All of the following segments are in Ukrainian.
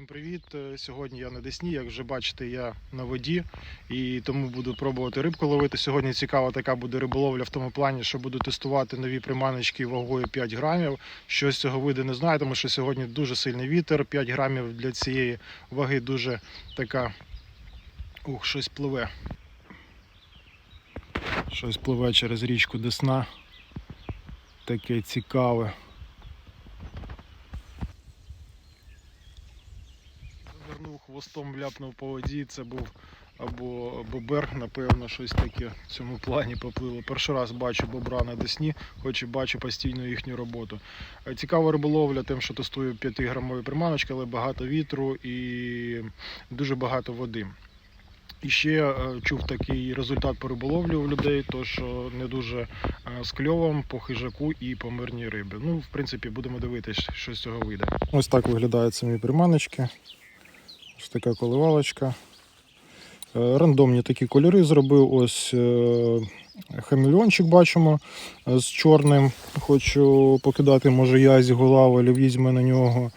Всім привіт! Е, Сьогодні я на Десні, як вже бачите, я на воді і тому буду пробувати рибку ловити. Сьогодні цікава така буде риболовля в тому плані, що буду тестувати нові приманочки вагою 5 грамів. Що з цього вийде, не знаю, тому що сьогодні дуже сильний вітер. 5 грамів для цієї ваги дуже така. Ух, щось пливе. Щось пливе через річку Десна. Таке цікаве. Хвостом, ляпнув по воді. Це був або бобер, напевно, щось таке в цьому плані поплило. Перший раз бачу бобра на Десні, хоч і бачу постійно їхню роботу. Е, Цікава риболовля тим, що тестую 5-грамові приманочки, але багато вітру і дуже багато води. І ще е, чув такий результат по риболовлі у людей, то що не дуже е, з кльовом по хижаку і по мирній рибі. Ну, в принципі, будемо дивитися, що з цього вийде. Ось так виглядають самі приманочки. Ось така коливалочка. Е, Рандомні такі кольори зробив. Ось е, хамелеончик бачимо е, з чорним. Хочу покидати, може, язі голавель, візьме на нього.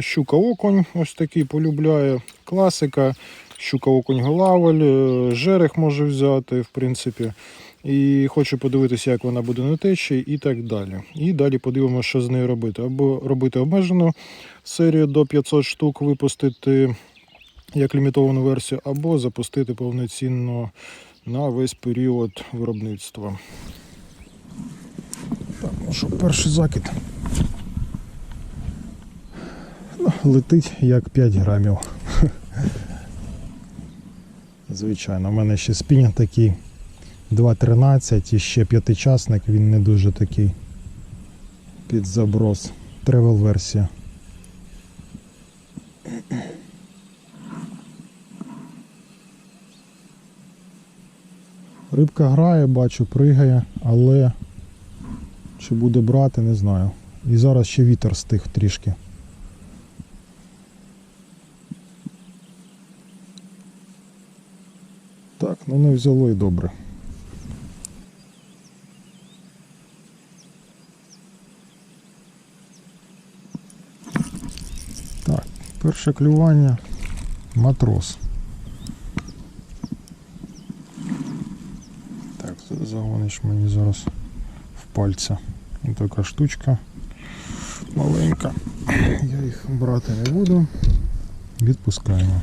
Щука окунь, ось такий полюбляє. Класика. Щука окунь голавель, жерех може взяти, в принципі. І хочу подивитися, як вона буде на течії і так далі. І далі подивимося, що з нею робити. Або робити обмежену серію до 500 штук, випустити як лімітовану версію, або запустити повноцінно на весь період виробництва. Так, ну що, перший закид. Ну, летить як 5 грамів. Звичайно, у мене ще спінінг такий 2.13 і ще п'ятичасник, він не дуже такий під заброс. Тревел версія. Рибка грає, бачу, пригає, але чи буде брати, не знаю. І зараз ще вітер стих трішки. Так, ну не взяло і добре. Так, перше клювання матрос. Так, загониш мені зараз в пальця. Ось така штучка маленька. Я їх брати не буду. Відпускаємо.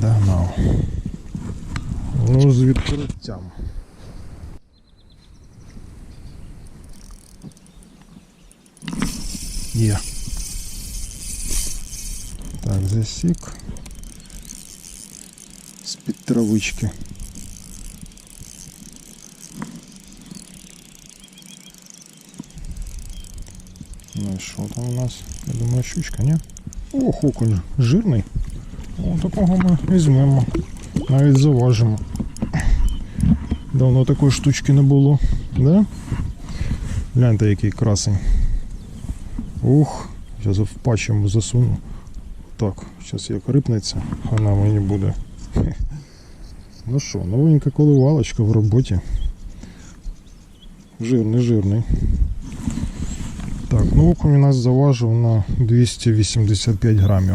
Догнав. Ну, з відкриттям. Є. Так, засік. З-під травички. Ну і що там у нас? Я думаю, щучка, ні? Ох, окунь жирний. О, такого ми візьмемо. Навіть заважимо. Давно такої штучки не було. Да? Гляньте, який красень. Ух, зараз в засуну. Так, зараз як рипнеться, вона мені буде. Ну що, новенька коливалочка в роботі. Жирний, жирний. Так, ну окунь у нас заважив на 285 грамів.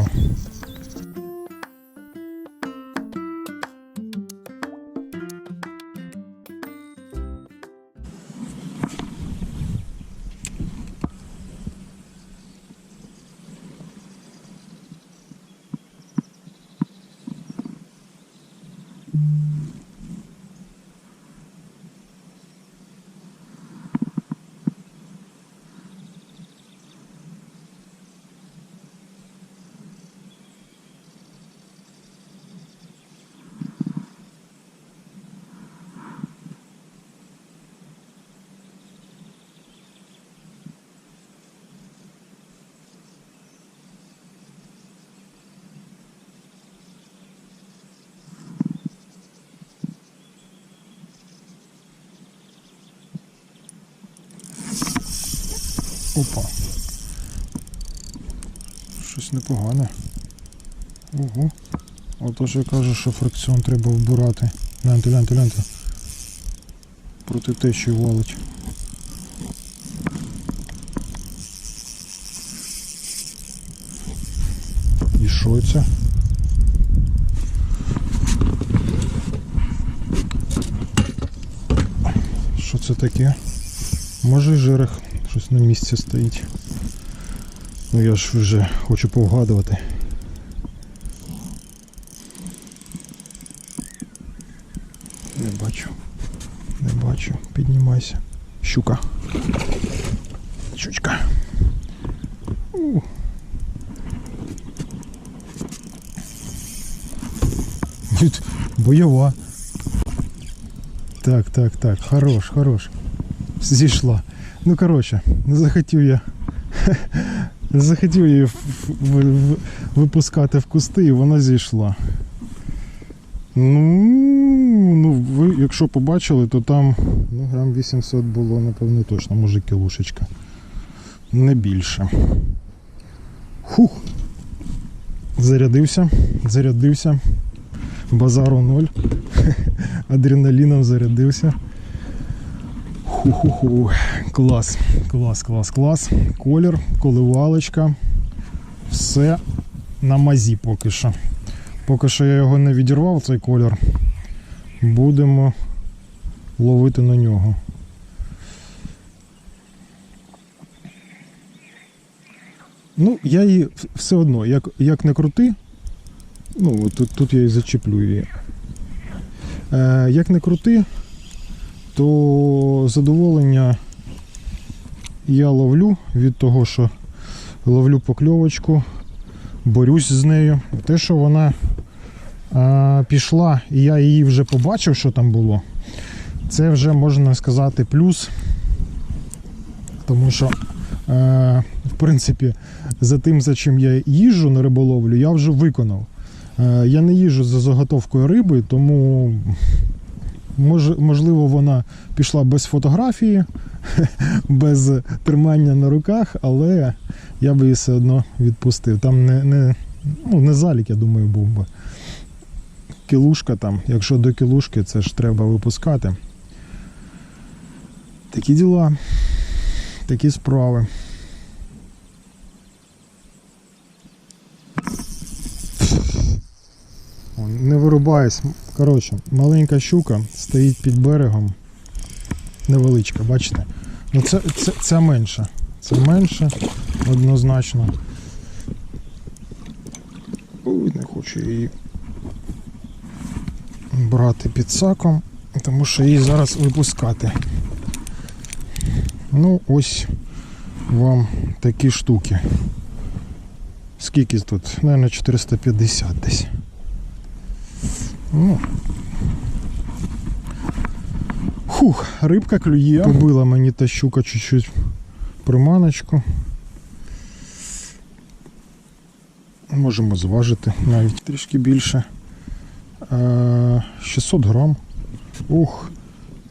Опа. Щось непогане. Ого. Отож я кажу, що фракціон треба вбирати. Гляньте, гляньте, гляньте. Проти течії валить. І Що це? Що це таке? Може жерех щось на місці стоїть. Ну я ж вже хочу повгадувати. Не бачу. Не бачу. Піднімайся. Щука. Щучка. У. Бойова. Так, так, так. Хорош, хорош. Зійшла. Ну, коротше, не захотів я. Захотів її в- в- в- випускати в кусти, і вона зійшла. Ну, ну ви, якщо побачили, то там ну, грам 800 було, напевно, точно, може кілушечка. Не більше. Хух. Зарядився, зарядився. Базару ноль. Адреналіном зарядився. Ху-ху-ху. Клас, клас, клас, клас. Колір, коливалочка. Все на мазі поки що. Поки що я його не відірвав, цей колір. Будемо ловити на нього. Ну, я її все одно, як, як не крути, ну, тут, тут я і зачеплю її. Е, як не крути, то задоволення я ловлю від того, що ловлю покльовочку, борюсь з нею. Те, що вона а, пішла, і я її вже побачив, що там було, це вже можна сказати плюс. Тому що, е, в принципі, за тим, за чим я їжджу на риболовлю, я вже виконав. Е, я не їжджу за заготовкою риби, тому можливо вона пішла без фотографії, без тримання на руках, але я би її все одно відпустив. Там не, не, ну, не залік, я думаю, був би. Кілушка там, якщо до кілушки, це ж треба випускати. Такі діла, такі справи. Не вирубаюсь. Коротше, маленька щука стоїть під берегом. Невеличка, бачите? Ну це, це, це менше. Це менше, однозначно. Ой, не хочу її брати під саком, тому що її зараз випускати. Ну, ось вам такі штуки. Скільки тут? Наверное, 450 десь. Ну. Хух, рибка клює. Побила мені та щука чуть-чуть приманочку. Можемо зважити навіть трішки більше. Е, 600 грам. Ух,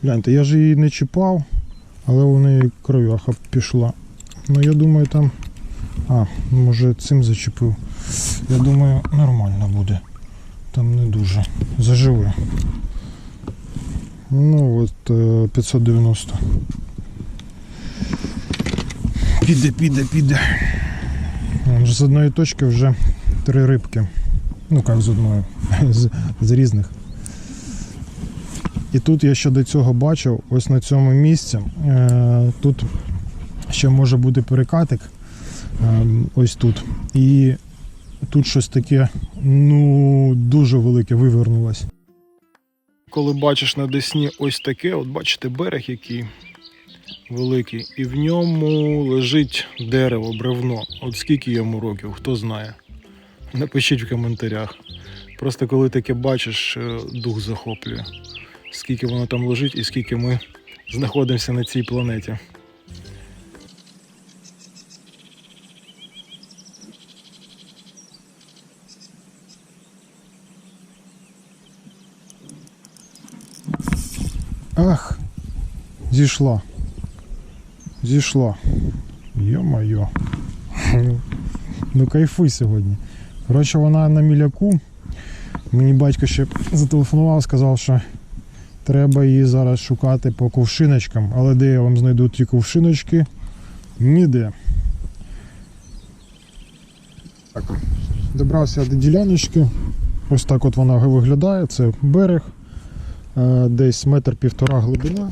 гляньте, я ж її не чіпав, але у неї кров'яха пішла. Ну я думаю там. А, може цим зачепив. Я думаю, нормально буде. Там не дуже. Заживе. Ну от е, 590. Піде, піде, піде. З одної точки вже три рибки. Ну як з одної, з, з різних. І тут я ще до цього бачив, ось на цьому місці. Е, тут ще може бути перекатик. Е, ось тут. І тут щось таке, ну, дуже велике вивернулось. Коли бачиш на Десні ось таке, от бачите берег який великий, і в ньому лежить дерево, бревно. От скільки йому років, хто знає. Напишіть в коментарях. Просто коли таке бачиш, е, дух захоплює. Скільки воно там лежить і скільки ми знаходимося на цій планеті. Ах, зійшла. Зійшла. Йо-моє. Ну кайфуй сьогодні. Коротше, вона на міляку. Мені батько ще зателефонував, сказав, що треба її зараз шукати по ковшиночкам. Але де я вам знайду ті ковшиночки? Ніде. Так. Добрався до діляночки. Ось так от вона виглядає. Це берег, десь метр півтора глибина.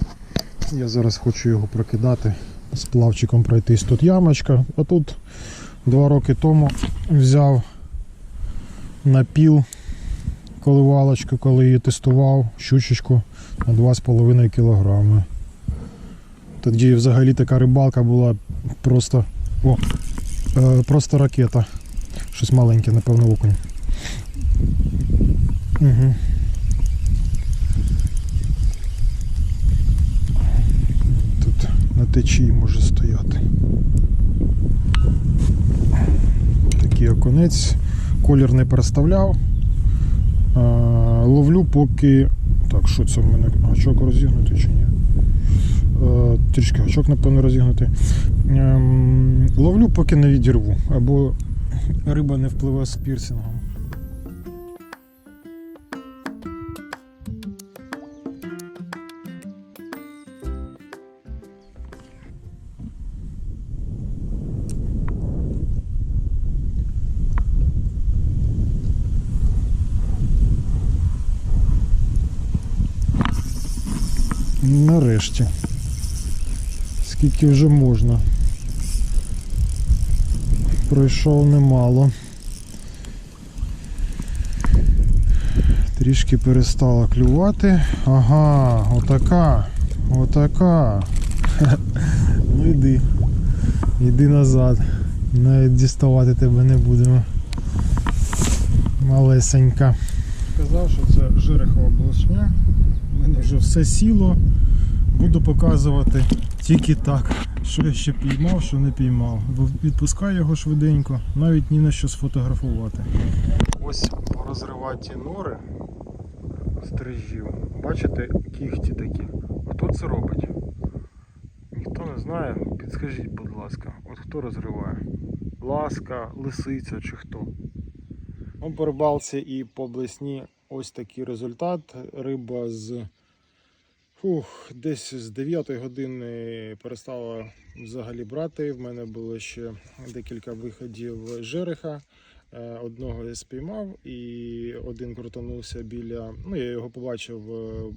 Я зараз хочу його прокидати з плавчиком пройтись. Тут ямочка. А тут два роки тому взяв напіл коливалочку, коли її тестував, щучечку на 2,5 кг. Тоді взагалі така рибалка була просто, о, е, просто ракета. Щось маленьке, напевно, окунь. Угу. Тут на течії може стояти. Такий окунець. Колір не переставляв. Ловлю поки. Так, що це в мене? Гачок розігнутий чи ні? Е, трішки гачок, напевно, розігнутий. Ем, ловлю, поки не відірву. Або риба не впливе з пірсингом. Нарешті. Скільки вже можна. Пройшов немало. Трішки перестала клювати. Ага, отака. Отака. Ну йди. Йди назад. Навіть діставати тебе не будемо. Малесенька. Сказав, що це Жирихова блошня. У мене вже все сіло. Буду показувати тільки так, що я ще піймав, що не піймав. Відпускаю його швиденько, навіть ні на що сфотографувати. Ось розриваті нори стрижів. Бачите, кіхті такі. Хто це робить? Ніхто не знає. Підскажіть, будь ласка, от хто розриває? Ласка, лисиця чи хто? Ну, по рибалці і по блесні ось такий результат. Риба з Фух, десь з 9 години перестала взагалі брати. В мене було ще декілька виходів жереха. Е, Одного я спіймав і один крутанувся біля. Ну, я його побачив е,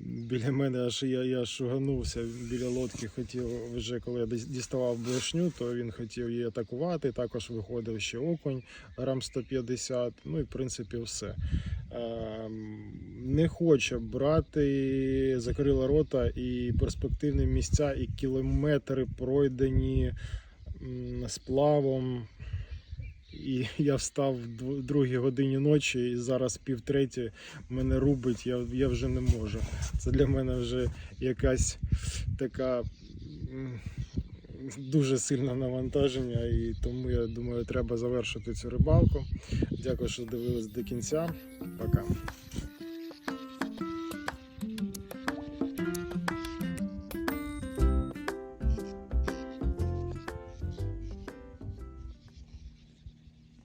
біля мене, аж я, я шуганувся біля лодки. Хотів вже коли я діставав блешню, то він хотів її атакувати. Також виходив ще окунь грам 150. Ну і в принципі все. Ем, Не хоче брати, закрила рота і перспективні місця, і кілометри пройдені сплавом. І я встав в другій годині ночі, і зараз півтреті мене рубить, я, я вже не можу. Це для мене вже якась така дуже сильне навантаження, і тому я думаю, треба завершити цю рибалку. Дякую, що дивились до кінця. Пока.